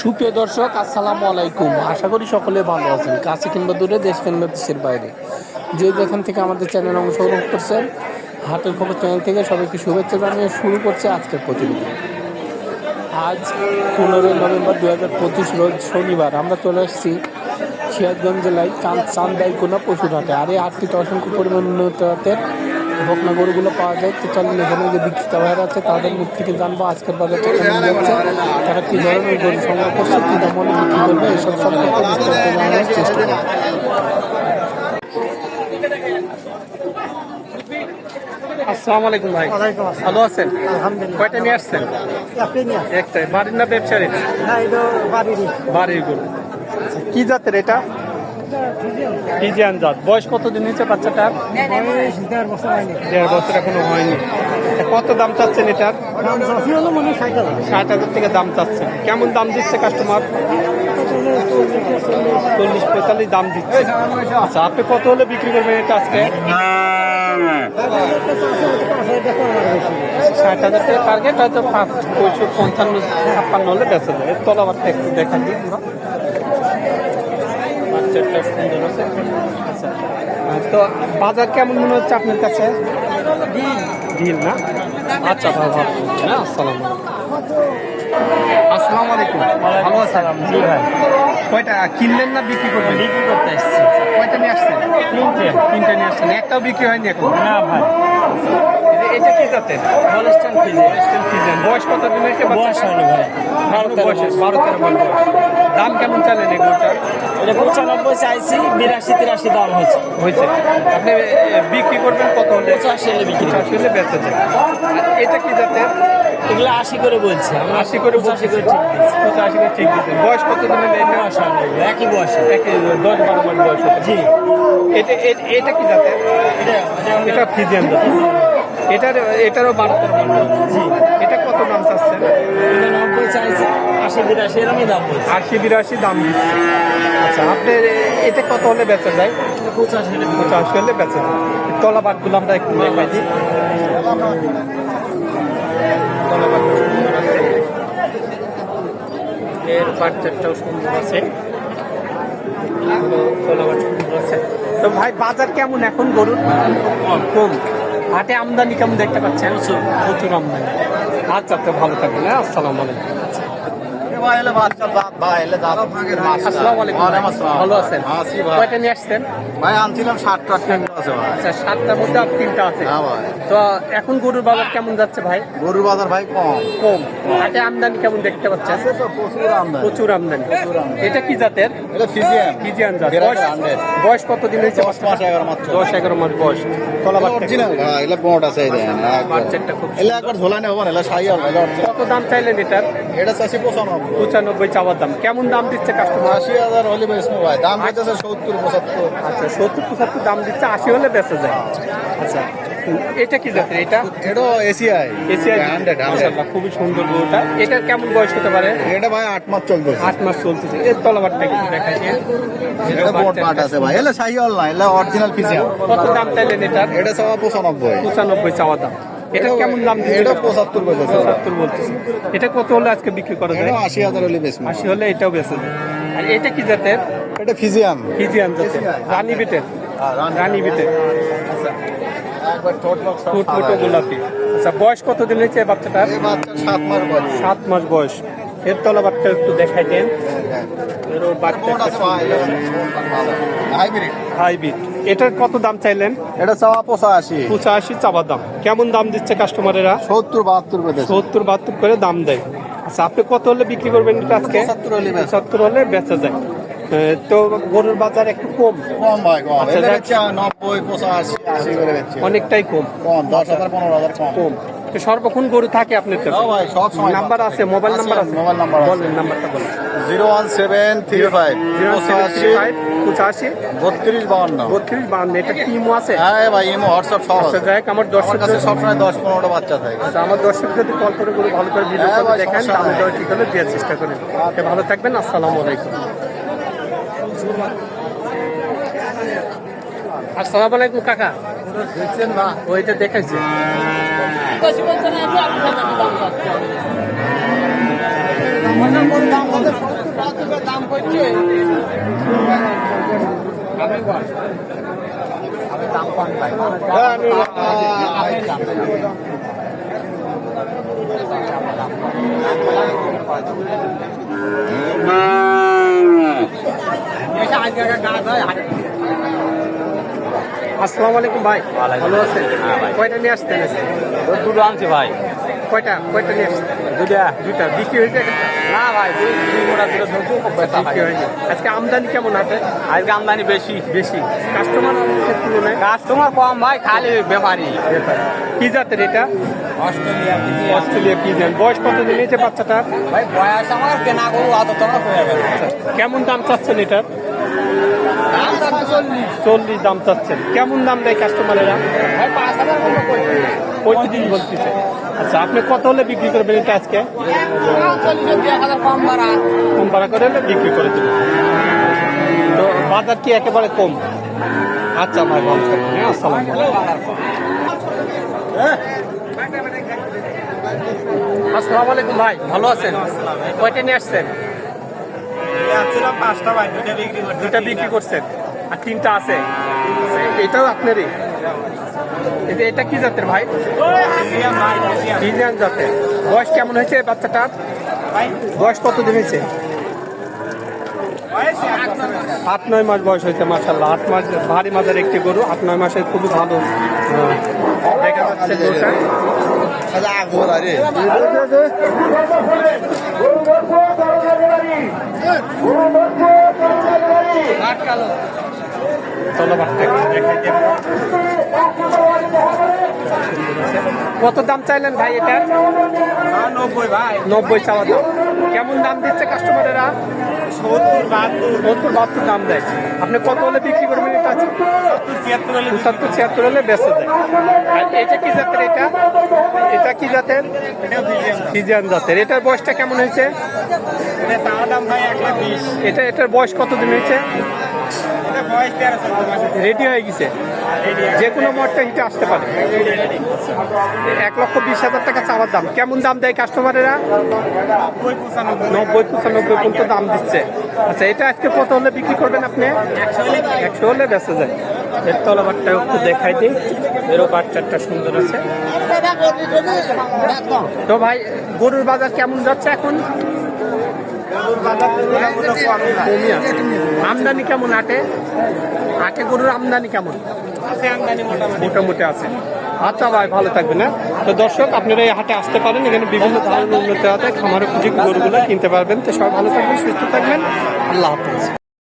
সুপ্রিয় দর্শক, আসসালামু আলাইকুম। আশা করি সকলে ভালো আছেন। কাছে কিংবা দূরে, দেশ কিংবা দেশের বাইরে। যে যেখান থেকে আমাদের চ্যানেল অংশগ্রহণ করছেন, হাটের খবর চ্যানেল থেকে সবাইকে শুভেচ্ছা জানিয়ে শুরু করছে আজকের প্রতিনিধি আজ পনেরোই নভেম্বর দু হাজার পঁচিশ রোজ শনিবার। আমরা চলে এসেছি সিরাজগঞ্জ জেলায় চান্দাইকোনা পশুর হাটে। আর এই হাটটিতে অসংখ্য পরিমাণ উন্নত হাতের বকনা গরুগুলো পাওয়া যায়। তো চলেন এখানে যে বিক্রেতা ভাইরা আছে তাদের মুখ থেকে জানব আজকের বাজারটা কেমন যাচ্ছে। তারা কী ধরনের গরু সংগ্রহ করছে কী দামে বিক্রি করবে এসব সম্পর্কে বিস্তারিত জানানোর চেষ্টা আসসালামু আলাইকুম ভাই। ভালো আছেন? আলহামদুলিল্লাহ। কয়টা নিয়ে আসছেন। একটাই। বাড়ির না ব্যবসায়ী না এটা বাড়িরই। বাড়ির গরু। কি জাতের এটা? ফিজিয়ান জাত। বয়স কতদিন হয়েছে বাচ্চাটার? দেড় বছর এখনও হয়নি। আচ্ছা, কত দাম চাচ্ছেন এটার? ষাট হাজার। থেকে দাম চাচ্ছেন। কেমন দাম দিচ্ছে কাস্টমার চল্লিশ পঁয়তাল্লিশ দাম দিচ্ছে। আচ্ছা আপনি কত হলে বিক্রি করবেন এটা আজকে? ষাট হাজার টাকা টার্গেট হয়তো পাঁচ পঁয়ষট্টি পঞ্চান্ন ছাপ্পান্ন হলে বেঁচে যায়। তলাবারটা একটু দেখা দিই আমরা সুন্দর আছে আচ্ছা তো বাজার কেমন মনে হচ্ছে আপনার কাছে? ডিল। না? আচ্ছা ভালো ভালো হ্যাঁ আসসালাম আসসালামু আলাইকুম। ভালো আছেন? জি ভাই কয়টা কিনলেন না বিক্রি করবেন বিক্রি করতে আসছি। কয়টা নিয়ে আসছেন? তিনটে। তিনটা নিয়ে আসছেন। একটাও বিক্রি হয়নি এখন? না ভাই। এটা- কি জাতের? Holstein Friesian। বয়স কত দিন হয়েছে বয়স? হয়নি ভাই। বারো বয়স। বারো তেরো বয়স দাম কেমন চালেন এগুলোটার এটা পঁচানব্বই চাইছি বিরাশি তিরাশি দাম হয়েছে। হয়েছে। আপনি বিক্রি করবেন কত হলে? পঁচাশি হলে বিক্রি করি। আসলে বেঁচে যায়। এটা কি জাতের? এগুলো আশি করে বলছে। আমরা আশি করে পঁচাশি করে ঠিক দিচ্ছি পঁচাশি করে ঠিক দিচ্ছেন বয়স কত দিনের বয়স একই বয়স। দশ বারো মাস বয়স জি। এটা এটা কি জাতের? এটা এটা ফিজিয়ান জাতের। এটার এটারও বয়স। জি এটা কত দাম চাচ্ছেন? নব্বই চাইছি আশি বিরাশি এরমই দাম আশি বিরাশি দাম আচ্ছা আপনার এ- এটা কত হলে বেচা যায়? পঁচাশি হলে পঁচাশি হলে বেচা যায়। তলা বাটগুলো আমরা একটু দেখাই দিই এর বাচ্চাটাও সুন্দর আছে। তলা সুন্দর আছে। তো ভাই বাজার কেমন এখন গরুর? কম। হাটে আমদানি কেমন দেখতে পাচ্ছেন? প্রচুর আমদানি। আচ্ছা আচ্ছা ভালো থাকবেন হ্যাঁ? আসসালামু আলাইকুম। ভালো আছেন? কয়টা নিয়ে আসছেন? ভাই আনছিলাম ট্রেন আছে ভাই। আচ্ছা সাতটার মধ্যে আর তিনটা আছে। হ্যাঁ তো এখন গরুর বাজার কেমন যাচ্ছে ভাই? গরুর বাজার ভাই কম। কম। হাটে আমদানি কেমন দেখতে পাচ্ছেন? প্রচুর আমদানি। প্রচুর আমদানি। এটা কি জাতের? এটা ফিজিয়ান। ফিজিয়ান জাত। বয়স-। কত দিন হয়েছে? দশ মাস এগারো মাস দশ এগারো মাস বয়স। তলা বাচ্চা এগুলা বোট আছে বাচ্চাটা খুব একবার ঝোলানে হবে না এগুলা original। কত দাম চাইলেন এটার এটা চাষি পঁচানব্বই। পঁচানব্বই চাওয়ার দাম। কেমন দাম দিচ্ছে কাস্টমার আশি হাজার হলে ভাই দাম হইতেছে সত্তর পঁচাত্তর। আচ্ছা সত্তর পঁচাত্তর দাম দিচ্ছে আশি হলে বেঁচে যায়। আচ্ছা এটা কি জাতের এটা? এটা এসিআই হান্ড্রেড হান্ড্রেড মাশাআল্লাহ, খুবই সুন্দর গরুটা। এটার কেমন বয়স হতে পারে? এটা ভাই আট মাস চলবে আট মাস চলতেছে। এর তলাবারটা একটু দেখাই দিয়ে। এটা পাট আছে ভাই। না অরিজিনাল কত দাম চাইলেন এটার এটা সবা পঁচানব্বই। পঁচানব্বই চাওয়া দাম। এটা কেমন দাম এটা পঁচাত্তর বলতেছে। পঁচাত্তর বলতেছে। এটা কত হলে আজকে বিক্রি করা যায়? আশি হাজার হলে বেশ আশি হলে এটাও বেঁচে যায়। আর এটা কি জাতের? এটা ফিজিয়ান। ফিজিয়ান জাতের। রানী বিটের? রানী বিটের। আচ্ছা ছোট। গোলাপি। আচ্ছা বয়স কত দিন হয়েছে বাচ্চাটা বাচ্চাটার? সাত মাস বয়স। সাত মাস বয়স। এর তলাবারটা একটু দেখাই দেন। ভাই হাইব্রিড। হাইব্রিড। এটার কত দাম চাইলেন? এটা চাওয়া পঁচাশি। পঁচাশি চাবার দাম। কেমন দাম দিচ্ছে কাস্টমারেরা? সত্তর বাহাত্তর পেতেছে সত্তর বাহাত্তর করে দাম দেয়। আচ্ছা আপনি কত হলে বিক্রি করবেন এটা আজকে? পঁচাত্তর হলে বেচা। যায়। তো গরুর বাজার একটু কম। কম ভাই কম। আচ্ছা, নব্বই পঁচাশি আশি করে অনেকটাই কম। কম দশ হাজার পনেরো হাজার কম। তো সর্বক্ষণ গরু থাকে আপনার কাছে? ভাই, সব সময় নাম্বার আছে মোবাইল নাম্বার আছে? মোবাইল নাম্বার আছে। বলেন নাম্বারটা বলেন। Zero one seven three five zero five পঁচাশি। বত্রিশ বাউন্ন। বত্রিশ এটা টিমও আছে? হ্যাঁ ভাই ইমো হোয়াটসঅ্যাপ সব আচ্ছা আছে। যাই আমার আমার দর্শক কাছে সবসময় দশ পনেরোটা বাচ্চা থাকে। আচ্ছা আমার দর্শক যদি কল করে ভালো করে ভিডিও হ্যাঁ করে দেখেন ঠিক হলে দেওয়ার চেষ্টা করেন। তো ভালো থাকবেন আসসালামু আলাইকুম। আসসালামু আলাইকুম কাকা। দেখছেন না ওইটা দেখাইছে। আসসালামু আলাইকুম ভাই। ভালো আছেন? হ্যাঁ ভাই। কয়টা নিয়ে আসতেন দুটো আনছি ভাই। কয়টা? কয়টা নিয়ে আসতেন দুটা দুইটা। বিক্রি হয়েছে? না ভাই দুটো বিক্রি হয়নি। আজকে আমদানি কেমন হাটে আজকে আমদানি বেশি। বেশি। কাস্টমার তুলনায়? কাস্টমার কম ভাই খালি ব্যাপারই কি জাতের এটা? অস্ট্রেলিয়া অস্ট্রেলিয়া বয়স কত দিন হয়েছে বাচ্চাটা ভাই বয়স আমার কেনা অত তোমার কেমন দাম চাচ্ছেন এটার? চল্লিশ দাম চাচ্ছেন। কেমন দাম দেয় কাস্টমারেরা? পঁয়ত্রিশ বলতেছে। আচ্ছা আপনি কত হলে বিক্রি করবেন এটা আজকে? কম ভাড়া করে বিক্রি করে দেবেন তো বাজার কি একেবারে কম? আচ্ছা ভাই ভালো থাকবেন। হ্যাঁ, আসসালাম আলাইকুম ভাই। ভালো আছেন? কয়টা নিয়ে আসছেন? দুটা বিক্রি করছে। দুটা বিক্রি করছেন? আর তিনটা আছে? এটাও আপনারই? এটা কি জাতের ভাই? ফিজিয়ান জাতের। বয়স কেমন হয়েছে বাচ্চাটার বয়স কত দিন হয়েছে? আট নয় মাস বয়স হয়েছে মাসাল্লাহ আট মাস ভারী মাজার একটি গরু আট নয় মাসের খুবই ভালো। দেখা যাচ্ছে গরুটা তলাবারটা একটু দেখাই দেব। কত দাম চাইলেন ভাই এটা? নব্বই ভাই। নব্বই চাওয়া দাম। কেমন দাম দিচ্ছে কাস্টমারেরা সত্তর বাহাত্তর। দাম দেয়। আপনি কত হলে বিক্রি করবেন এটা আছে? সত্তর ছিয়াত্তর হলে বেঁচে যায়। আর এটা কি জাতের এটা? এটা কি জাতের? ফিজিয়ান। জাতের। এটার বয়সটা কেমন হয়েছে? এটা দাম ভাই এক লাখ এটা এটার বয়স কতদিন হয়েছে? রেডি হয়ে গেছে। যে কোনো মোটটা হিটে আসতে পারে। এক লক্ষ বিশ হাজার টাকা চাওয়ার দাম। কেমন দাম দেয় কাস্টমারেরা নব্বই, পঁচানব্বই পর্যন্ত দাম দিচ্ছে। আচ্ছা এটা আজকে কত হলে বিক্রি করবেন আপনি? একশো হলে বেঁচে যায়। এর তলাবারটা একটু দেখাই দিই। এরও বাচ্চারটা সুন্দর আছে। তো ভাই, গরুর বাজার কেমন যাচ্ছে এখন? আমদানি কেমন আটে? আটে গরুর আমদানি কেমন? মোটামুটি আছে। আচ্ছা ভাই, ভালো থাকবেন না তো দর্শক, আপনারা এই হাটে আসতে পারেন। এখানে বিভিন্ন ধরনের উন্নতি হাতে খামারে খুঁজে গরুগুলো কিনতে পারবেন। তো সবাই ভালো থাকবেন, সুস্থ থাকবেন। আল্লাহ হাফিজ।